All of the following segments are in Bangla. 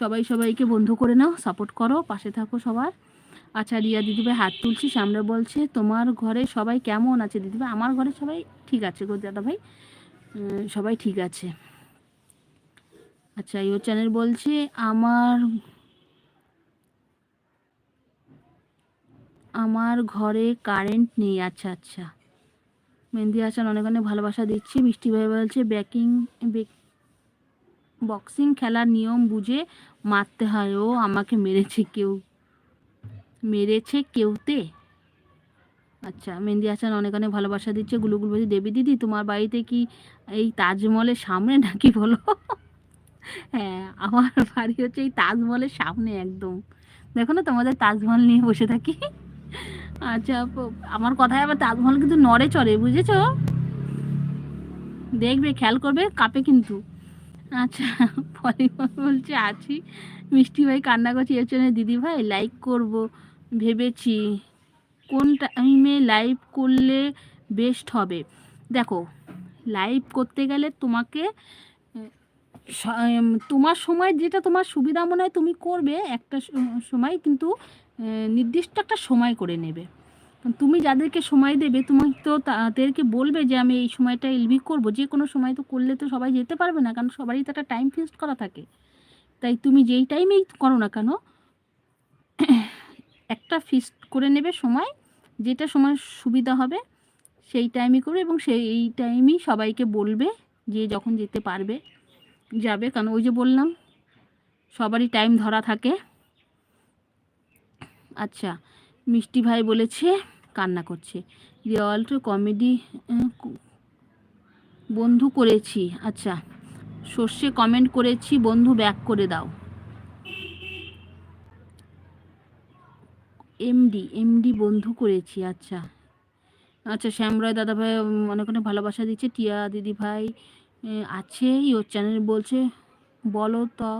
সবাই সবাইকে বন্ধু করে নাও সাপোর্ট করো, পাশে থাকো সবার। আচ্ছা রিয়া দিদিভাই, হাত তুলছি সামনে বলছে, তোমার ঘরে সবাই কেমন আছে দিদিভাই? আমার ঘরে সবাই ঠিক আছে গো দাদা ভাই সবাই ঠিক আছে। আচ্ছা ইউ চ্যানেল বলছে, আমার আমার ঘরে কারেন্ট নেই। আচ্ছা আচ্ছা। মেহেন্দি হাসান অনেক অনেক ভালোবাসা দিচ্ছি। মিষ্টি ভাই বলছে ব্যাকিং বক্সিং খেলার নিয়ম বুঝে মারতে হয়। ও আমাকে মেরেছে কেউ। মেরেছে কেউতে? আচ্ছা মেহেন্দি হাসান অনেক অনেক ভালোবাসা দিচ্ছে। গুলুগুল বলছি দেবী দিদি, তোমার বাড়িতে কি এই তাজমহলের সামনে নাকি বলো? হ্যাঁ আমার বাড়ি হচ্ছে এই তাজমহলের সামনে একদম। দেখো না, তোমাদের তাজমহল নিয়ে বসে থাকি। আচ্ছা আমার কথায় আবার তাজমহল কিন্তু নড়ে চড়ে, বুঝেছ? দেখবে, খেয়াল করবে, কাপে কিন্তু। আচ্ছা পরিমল বলছে, আছি। মিষ্টি ভাই কান্না করছি, এর জন্য দিদি ভাই লাইক করব। ভেবেছি, কোন টাইমে লাইভ করলে বেস্ট হবে? দেখো লাইভ করতে গেলে তোমাকে তোমার সময় যেটা তোমার সুবিধা মনে হয় তুমি করবে একটা সময়, কিন্তু নির্দিষ্ট একটা সময় করে নেবে। তুমি যাদেরকে সময় দেবে তুমি তো তাদেরকে বলবে যে আমি এই সময়টা এলবি করব। যে কোনো সময় তো করলে তো সবাই যেতে পারবে না, কারণ সবারই তো একটা টাইম ফিক্সড করা থাকে। তাই তুমি যেই টাইমেই করো না কেন, একটা ফিক্সড করে নেবে সময়, যেটা সময় সুবিধা হবে, সেই টাইমই করবে এবং সেই, এই টাইমই সবাইকে বলবে যে যখন যেতে পারবে, যাবে। কারণ ওই যে বললাম, সবারই টাইম ধরা থাকে। আচ্ছা মিষ্টি ভাই বলেছে, কান্না করছে। রিয়াল কমেডি বন্ধু করেছি। আচ্ছা সর্ষে কমেন্ট করেছি, বন্ধু ব্যাক করে দাও। এমডি এমডি বন্ধু করেছি আচ্ছা। আচ্ছা শ্যামরায় দাদা ভাই অনেক অনেক ভালোবাসা দিচ্ছে। টিয়া দিদি ভাই আছে ওর চ্যানেল বলছে, বলো তো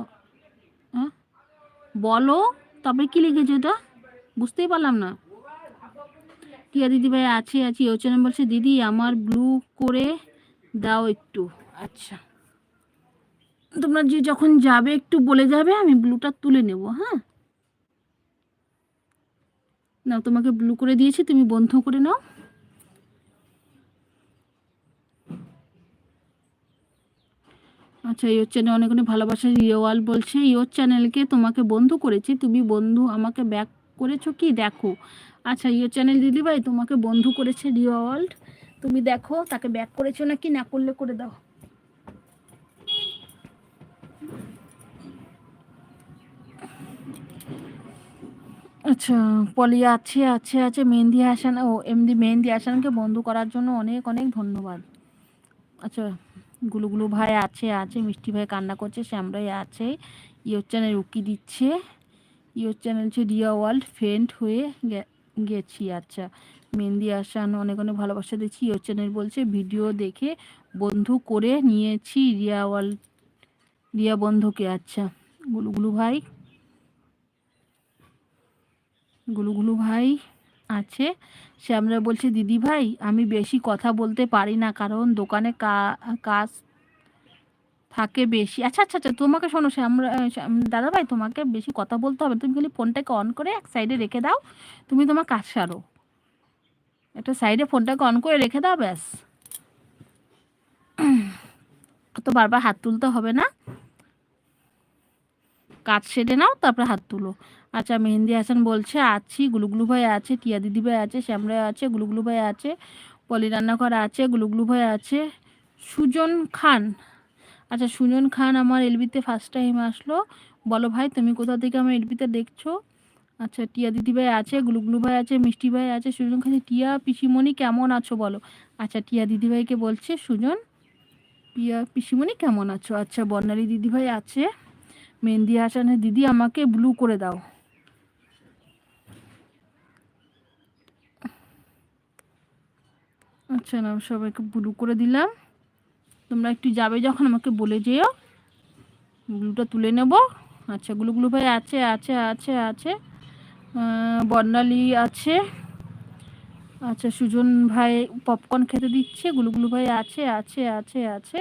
হ্যাঁ বলো? তবে কি লিখেছে এটা? বুঝতেই পারলাম না। টিয়া দিদি ভাই, আছে, আছি। চ্যানেল বলছে, দিদি, আমার ব্লু করে দাও একটু। আচ্ছা। তোমরা যে যখন যাবে, একটু বলে যাবে, আমি ব্লুটা তুলে নেব হ্যাঁ? না তোমাকে ব্লু করে দিয়েছি, তুমি বন্ধ করে নাও। আচ্ছা ইয়োর চ্যানেল অনেক অনেক ভালোবাসা, ইয়োয়াল বলছে, ইয়োর চ্যানেলকে তোমাকে বন্ধু করেছি, তুমি বন্ধু, আমাকে ব্যাক করেছ কি? দেখো। আচ্ছা ইয়োর চ্যানেল দিদিভাই তোমাকে বন্ধু করেছে রিও ওয়ার্ল্ড তুমি দেখো, তাকে ব্যাক করেছ নাকি, না করলে করে দাও। আচ্ছা পলি, আছে আছে আছে, মেহেন্দি হাসান, ও এমনি মেহেন্দি হাসানকে বন্ধু করার জন্য অনেক অনেক ধন্যবাদ। আচ্ছা গুলুগুলু ভাই আছে আছে, মিষ্টি ভাই কান্না করছে, শ্যামরাই আছে ইয়োর চ্যানেল উকি দিচ্ছে। ইয়োর চ্যানেল হচ্ছে রিয়া ওয়ার্ল্ড ফ্রেন্ড হয়ে গেছি। আচ্ছা মেহেন্দি আসান অনেক অনেক ভালোবাসা দিচ্ছি ইয়োর চ্যানেল বলছে, ভিডিও দেখে বন্ধু করে নিয়েছি রিয়া ওয়ার্ল্ড, রিয়া বন্ধুকে। আচ্ছা গুলুগুলু ভাই গুলুগুলু ভাই আছে। সে আমরা বলছি, দিদি ভাই, আমি বেশি কথা বলতে পারি না, কারণ দোকানে কাজ থাকে বেশি। আচ্ছা আচ্ছা আচ্ছা তোমাকে শোনো আমরা দাদা ভাই তোমাকে বেশি কথা বলতে হবে তুমি খালি ফোনটাকে অন করে এক সাইডে রেখে দাও। তুমি তোমার কাজ সারো। একটা সাইডে ফোনটাকে অন করে রেখে দাও, ব্যাস। তো বারবার হাত তুলতে হবে না। কাজ সেরে নাও, তারপরে হাত তুলো। আচ্ছা মেহেন্দি হাসান বলছে, আছি, গুলুগুলু ভাই আছে, টিয়া দিদি ভাই আছে শ্যামরাই আছে, গুলুগুলু ভাই আছে, পলি রান্নাঘর আছে, গুলুগুলু ভাই আছে। সুজন খান আচ্ছা সুজন খান আমার এলবিতে ফার্স্ট টাইম আসলো। বলো ভাই, তুমি কোথা থেকে আমার এলবিতে দেখছ? আচ্ছা টিয়া দিদি ভাই আছে, গুলুগুলু ভাই আছে, মিষ্টি ভাই আছে, সুজন খান টিয়া, পিসিমণি কেমন আছো বলো? আচ্ছা টিয়া দিদি ভাইকে বলছে, সুজন, টিয়া, পিসিমণি কেমন আছো? আচ্ছা বর্ণালী দিদি ভাই আছে, মেহেন্দি হাসানের দিদি, আমাকে ব্লু করে দাও। আচ্ছা না সবাইকে ব্লু করে দিলাম। তোমরা একটু যাবে যখন আমাকে বলে যেও। ব্লুটা তুলে নেব। আচ্ছা গুলুগুলু ভাই আছে আছে আছে আছে। বর্ণালী আছে। আচ্ছা সুজন ভাই পপকর্ন খেতে দিচ্ছে। গুলুগুলু ভাই আছে আছে আছে আছে।